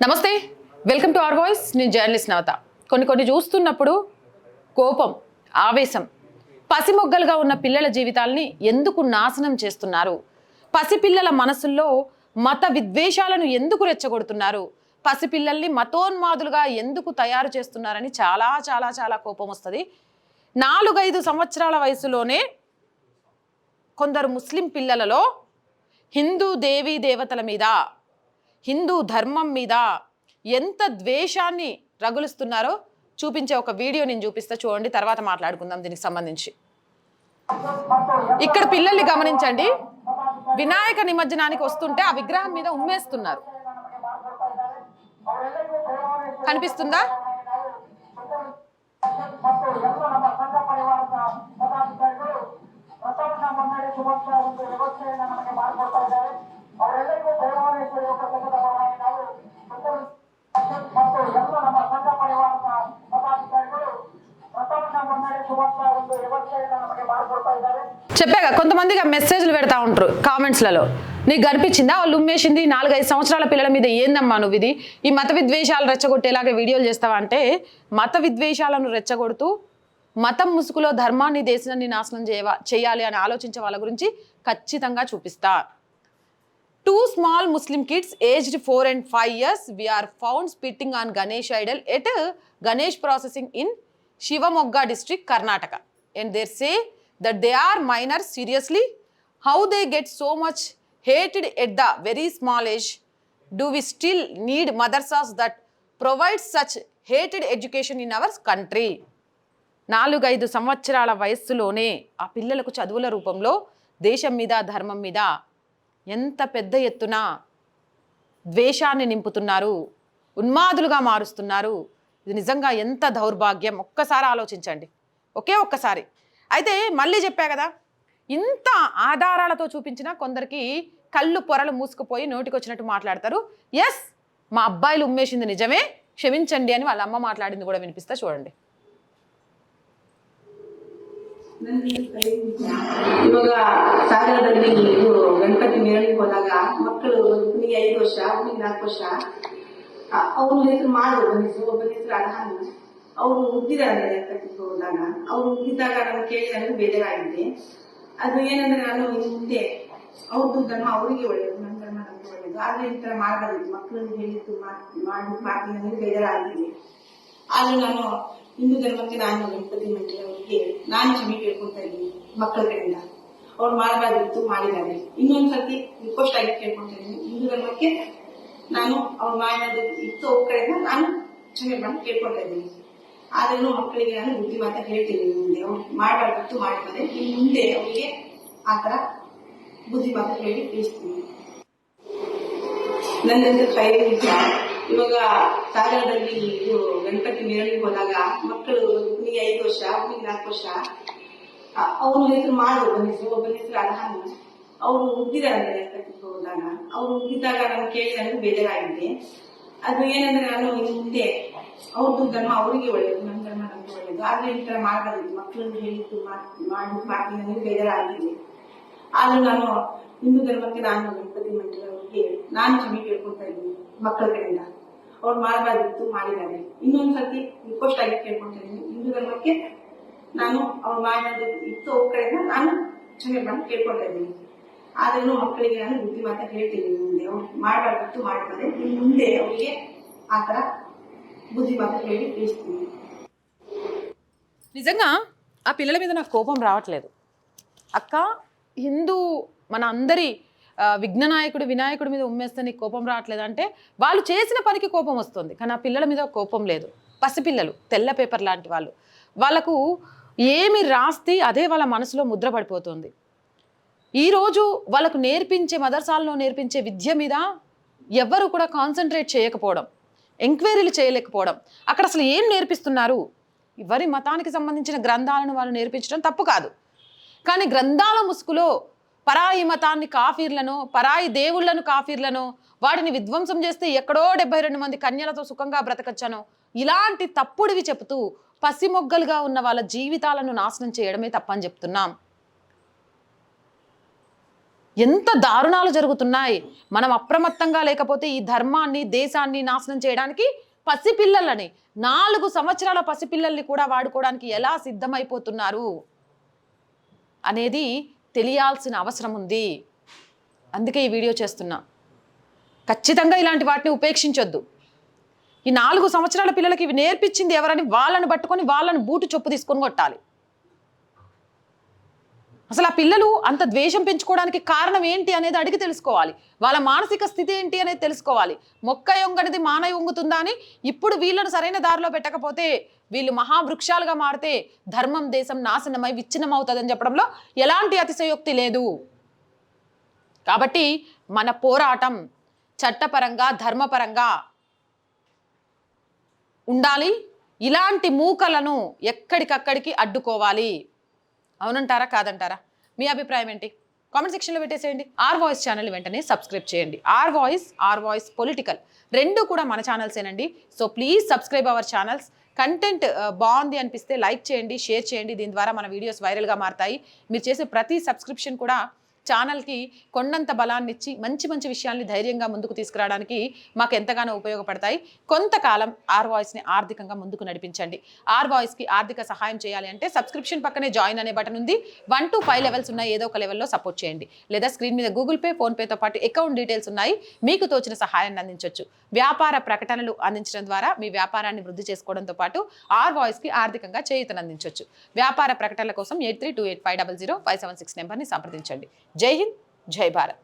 నమస్తే welcome to hour voice. నేను journalist నవత కొన్ని కొన్ని చూస్తున్నప్పుడు కోపం ఆవేశం పసిమొగ్గలుగా ఉన్న పిల్లల జీవితాల్ని ఎందుకు నాశనం చేస్తున్నారు? పసిపిల్లల మనసుల్లో మత విద్వేషాలను ఎందుకు రెచ్చగొడుతున్నారు? పసిపిల్లల్ని మతోన్మాదులుగా ఎందుకు తయారు చేస్తున్నారని చాలా చాలా చాలా కోపం వస్తుంది. నాలుగైదు సంవత్సరాల వయసులోనే కొందరు ముస్లిం పిల్లలలో హిందూ దేవీ దేవతల మీద హిందూ ధర్మం మీద ఎంత ద్వేషాన్ని రగులుస్తున్నారో చూపించే ఒక వీడియో నేను చూపిస్తా. చూడండి తర్వాత మాట్లాడుకుందాం దీనికి సంబంధించి. ఇక్కడ పిల్లల్ని గమనించండి. వినాయక నిమజ్జనానికి వస్తుంటే ఆ విగ్రహం మీద ఉమ్మేస్తున్నారు. కనిపిస్తుందా? చెప్పాక కొంతమందిగా మెసేజ్లు పెడతా ఉంటారు కామెంట్స్లలో నీకు కనిపించిందా? వాళ్ళు ఉమ్మేసింది నాలుగైదు సంవత్సరాల పిల్లల మీద ఏందమ్మా నువ్వు ఇది? ఈ మత విద్వేషాలు రెచ్చగొట్టేలాగా వీడియోలు చేస్తావా అంటే మత విద్వేషాలను రెచ్చగొడుతూ మతం ముసుగులో ధర్మాన్ని దేశాన్ని నాశనం చేయవా చేయాలి అని ఆలోచించే వాళ్ళ గురించి ఖచ్చితంగా చూపిస్తా. Two small Muslim kids aged four and five years were found spitting on Ganesh idol at Ganesh processing in Shivamogga district Karnataka and there say that they are minor seriously how they get so much hated at the very small do we still need need madrasas that provide such hated education in our country నాలుగైదు సంవత్సరాల వయస్సులోనే ఆ పిల్లలకు చదువుల రూపంలో దేశం మీద ధర్మం మీద ఎంత పెద్ద ఎత్తున ద్వేషాన్ని నింపుతున్నారు ఉన్మాదులుగా మారుస్తున్నారు ఇది నిజంగా ఎంత దౌర్భాగ్యం ఒక్కసారి ఆలోచించండి ఒకే ఒక్కసారి అయితే మళ్ళీ చెప్పా కదా ఇంత ఆధారాలతో చూపించినా కొందరికి కళ్ళు పొరలు మూసుకుపోయి నోటికి వచ్చినట్టు మాట్లాడతారు ఎస్ మా అబ్బాయిలు ఉమ్మేసింది నిజమే క్షమించండి అని వాళ్ళ అమ్మ మాట్లాడింది కూడా వినిపిస్తా చూడండి ಇವಾಗ ಸಾಗರದಲ್ಲಿ ಇದು ಮೆರವಣಿಗೆ ಹೋದಾಗ ಮಕ್ಕಳು ಒಬ್ಬನಿಗೆ ಐದು ವರ್ಷ ಒಬ್ಬನಿಗೆ ನಾಲ್ಕು ವರ್ಷ ಅವ್ರ ಹೆಸರು ಮಾಡು ಒಂದು ಹೆಸರು ಒಬ್ಬನ ಹೆಸರು ಅರ್ಹಾನ್. ಅವ್ರು ಗಣಪತಿಗೆ ಹೋದಾಗ. ಅವ್ರು ಉಗ್ಗಿದಾಗ ನಾನು ಕೇಳಿ ನನಗೆ ಬೇಜಾರಾಗಿದೆ. ಅದು ಏನಂದ್ರೆ ನಾನು ಹಿಂದೆ ಅವ್ರದ್ದು ಧರ್ಮ ಅವರಿಗೆ ಒಳ್ಳೆಯದು ನನ್ನ ಧರ್ಮ ನನಗೆ ಒಳ್ಳೆಯದು ಆದ್ರೆ ಈ ತರ ಮಾಡಬಾರ್ದು. ಮಕ್ಕಳನ್ನು ಹೇಳಿದ್ದು ಮಾಡಿ, ಮಾಡ್ತೀನಿ ನನಗೆ ಬೇಜಾರಾಗಿದೆ. ಆದ್ರೆ ನಾನು ಹಿಂದೂ ಧರ್ಮಕ್ಕೆ ನಾನು ಗಣಪತಿ ಮಂಟೆ ಅವರಿಗೆ ನಾನು ಕ್ಷಮೆ ಕೇಳ್ಕೊತಾ ಇದ್ದೀನಿ ಮಕ್ಕಳ ಕಡೆಯಿಂದ. ಅವ್ರು ಮಾಡಬಾರ್ದಿತ್ತು ಮಾಡಿದ್ದಾರೆ. ಇನ್ನೊಂದು ಸರ್ತಿ ರಿಕ್ವೆಸ್ಟ್ ಆಗಿ ಕೇಳ್ಕೊತಾ ಇದ್ದೀನಿ ಹಿಂದೂ ಧರ್ಮಕ್ಕೆ ನಾನು ಅವ್ರು ಮಾಡಿದ ಇತ್ತು ಅವ್ರ ಕಡೆಯಿಂದ ನಾನು ಕ್ಷಮೆ ಮಾಡಿ ಕೇಳ್ಕೊಳ್ತಾ ಇದ್ದೀನಿ. ಆದ್ರೂ ಮಕ್ಕಳಿಗೆ ನಾನು ಬುದ್ಧಿಮಾತ ಹೇಳ್ತೀನಿ. ಮುಂದೆ ಅವ್ರು ಮಾಡಬಾರ್ದಿತ್ತು ಮಾಡಿದ್ದಾರೆ. ಇನ್ನು ಮುಂದೆ ಅವರಿಗೆ ಆ ತರ ಬುದ್ಧಿ ಮಾತ ಹೇಳಿ ತಿಳಿಸ್ತೀನಿ. ನನ್ನ ಹೆಸರು ಇವಾಗ ಸಾಗರದಲ್ಲಿ ಇದು ಗಣಪತಿ ಮೆರವಣಿಗೆ ಹೋದಾಗ ಮಕ್ಕಳು ಒಬ್ಬನಿಗೆ ಐದು ವರ್ಷ ಒಬ್ಬನಿಗೆ ನಾಲ್ಕು ವರ್ಷ ಅವ್ರ ಹೆಸರು ಮಾಡು ಒಬ್ಬನ ಹೆಸರು ಒಬ್ಬನ ಹೆಸರು ಅರ್ಹಾನ್ ಅವ್ರು ಗಣಪತಿಗೆ ಹೋದಾಗ ಅವ್ರು ಹುಟ್ಟಿದಾಗ ನಾನು ಕೇಳಿ ನನಗೆ ಬೇಜಾರಾಗಿದೆ. ಅದು ಏನಂದ್ರೆ ನಾನು ಮುಂದೆ ಅವ್ರದ್ದು ಧರ್ಮ ಅವರಿಗೆ ಒಳ್ಳೇದು ನನ್ನ ಧರ್ಮ ನನಗೆ ಒಳ್ಳೆಯದು ಆದ್ರೆ ಈ ತರ ಮಾಡಬಾರ್ದು ಮಕ್ಕಳನ್ನು ಹೇಳಿದ್ದು ಮಾಡಿ ಮಾಡ್ತೀನಿ ನನಗೆ ಬೇಜಾರಾಗಿದೆ. ಆದ್ರೂ ನಾನು ಹಿಂದೂ ಧರ್ಮಕ್ಕೆ ನಾನು ಗಣಪತಿ ಮಂಟೆ ಅವ್ರಿಗೆ ನಾನು ಕ್ಷಮೆ ಕೇಳ್ಕೊತಾ ಇದ್ದೀನಿ ಮಕ್ಕಳ ಕಡೆಯಿಂದ. ಅವ್ರು ಮಾಡಬಾರ್ದಿತ್ತು, ಮಾಡಿದ್ದಾರೆ. ಇನ್ನೊಂದ್ಸತಿ ರಿಕ್ವೆಸ್ಟ್ ಆಗಿ ಕೇಳ್ಕೊತಾ ಇದ್ದೀನಿ. ಹಿಂದೂ ಧರ್ಮಕ್ಕೆ ನಾನು ಅವ್ರು ಮಾಡೋದು ಇತ್ತು ಅವ್ರ ಕಡೆಯಿಂದ ನಾನು ಕ್ಷಮೆ ಮಾಡಿ ಕೇಳ್ಕೊತಾ ಇದ್ದೀನಿ ಆದ್ರೂ ಮಕ್ಕಳಿಗೆ ನಾನು ಬುದ್ಧಿ ಮಾತ ಹೇಳ್ತೀನಿ ಇನ್ನು ಮುಂದೆ ಅವ್ರು ಮಾಡಬಾರ್ದಿತ್ತು ಮಾಡಿದ್ದಾರೆ ಇನ್ನು ಮುಂದೆ ಅವರಿಗೆ ಆ ತರ ಬುದ್ಧಿ ಮಾತ ಹೇಳಿ ತಿಳಿಸ್ತೀನಿ నిజంగా ఆ పిల్లల మీద నాకు కోపం రావట్లేదు అక్క హిందూ మన అందరి ఆ, విఘ్ననాయకుడు వినాయకుడి మీద ఉమ్మేస్తే నీకు కోపం రావట్లేదు అంటే వాళ్ళు చేసిన పనికి కోపం వస్తుంది కానీ ఆ పిల్లల మీద కోపం లేదు పసిపిల్లలు తెల్ల పేపర్ లాంటి వాళ్ళు వాళ్ళకు ఏమి రాస్తే అదే వాళ్ళ మనసులో ముద్రపడిపోతుంది ఈరోజు వాళ్ళకు నేర్పించే మదర్సాల్లో నేర్పించే విద్య మీద ఎవ్వరూ కూడా కాన్సన్ట్రేట్ చేయకపోవడం ఎంక్వైరీలు చేయలేకపోవడం అక్కడ అసలు ఏం నేర్పిస్తున్నారు? ఎవరి మతానికి సంబంధించిన గ్రంథాలను వాళ్ళు నేర్పించడం తప్పు కాదు. కానీ గ్రంథాల ముసుగులో పరాయి మతాన్ని కాఫీర్లను పరాయి దేవుళ్ళను కాఫీర్లను వాటిని విధ్వంసం చేస్తే ఎక్కడో డెబ్బై రెండు మంది కన్యలతో సుఖంగా బ్రతకచ్చను ఇలాంటి తప్పుడివి చెబుతూ పసిమొగ్గలుగా ఉన్న వాళ్ళ జీవితాలను నాశనం చేయడమే తప్పని చెప్తున్నాం. ఎంత దారుణాలు జరుగుతున్నాయి. మనం అప్రమత్తంగా లేకపోతే ఈ ధర్మాన్ని దేశాన్ని నాశనం చేయడానికి పసిపిల్లలని నాలుగు సంవత్సరాల పసిపిల్లల్ని కూడా వాడుకోవడానికి ఎలా సిద్ధమైపోతున్నారు అనేది తెలియాల్సిన అవసరం ఉంది. అందుకే ఈ వీడియో చేస్తున్నా. ఖచ్చితంగా ఇలాంటి వాటిని ఉపేక్షించొద్దు. ఈ నాలుగు సంవత్సరాల పిల్లలకి ఇవి నేర్పించింది ఎవరని వాళ్ళని పట్టుకొని వాళ్ళని బూటు చొప్పు తీసుకొని కొట్టాలి. అసలు ఆ పిల్లలు అంత ద్వేషం పెంచుకోవడానికి కారణం ఏంటి అనేది అడిగి తెలుసుకోవాలి. వాళ్ళ మానసిక స్థితి ఏంటి అనేది తెలుసుకోవాలి. మొక్క యొంగనిది మాన యొంగుతుందా అని ఇప్పుడు వీళ్ళను సరైన దారిలో పెట్టకపోతే వీళ్ళు మహావృక్షాలుగా మారితే ధర్మం దేశం నాశనమై విచ్ఛిన్నం అవుతుందని చెప్పడంలో ఎలాంటి అతిశయోక్తి లేదు. కాబట్టి మన పోరాటం చట్టపరంగా ధర్మపరంగా ఉండాలి. ఇలాంటి మూకలను ఎక్కడికక్కడికి అడ్డుకోవాలి. అవునంటారా? కాదంటారా? మీ అభిప్రాయం ఏంటి? కామెంట్ సెక్షన్లో పెట్టేసేయండి. ఆర్ వాయిస్ ఛానల్ వెంటనే సబ్స్క్రైబ్ చేయండి. R voice R voice political రెండు కూడా మన ఛానల్సేనండి. So please subscribe our channels. Content బాగుంది అనిపిస్తే లైక్ చేయండి షేర్ చేయండి. దీని ద్వారా మన వీడియోస్ వైరల్గా మారతాయి. మీరు చేసే ప్రతి సబ్స్క్రిప్షన్ కూడా ఛానల్కి కొండంత బలాన్ని ఇచ్చి మంచి మంచి విషయాల్ని ధైర్యంగా ముందుకు తీసుకురావడానికి మాకు ఎంతగానో ఉపయోగపడతాయి. కొంతకాలం ఆర్ వాయిస్ని ఆర్థికంగా ముందుకు నడిపించండి. ఆర్ వాయిస్కి ఆర్థిక సహాయం చేయాలి అంటే సబ్స్క్రిప్షన్ పక్కనే జాయిన్ అనే బటన్ ఉంది. వన్ టు ఫైవ్ లెవెల్స్ ఉన్నాయి ఏదో ఒక లెవెల్లో సపోర్ట్ చేయండి. లేదా స్క్రీన్ మీద గూగుల్ పే ఫోన్పేతో పాటు అకౌంట్ డీటెయిల్స్ ఉన్నాయి. మీకు తోచిన సహాయాన్ని అందించవచ్చు వ్యాపార ప్రకటనలు అందించడం ద్వారా మీ వ్యాపారాన్ని వృద్ధి చేసుకోవడంతో పాటు ఆర్ వాయిస్కి ఆర్థికంగా చేయూతను అందించవచ్చు వ్యాపార ప్రకటనల కోసం eight three two eight five double zero five seven six నెంబర్ని సంప్రదించండి. జై హింద్ జై భారత్.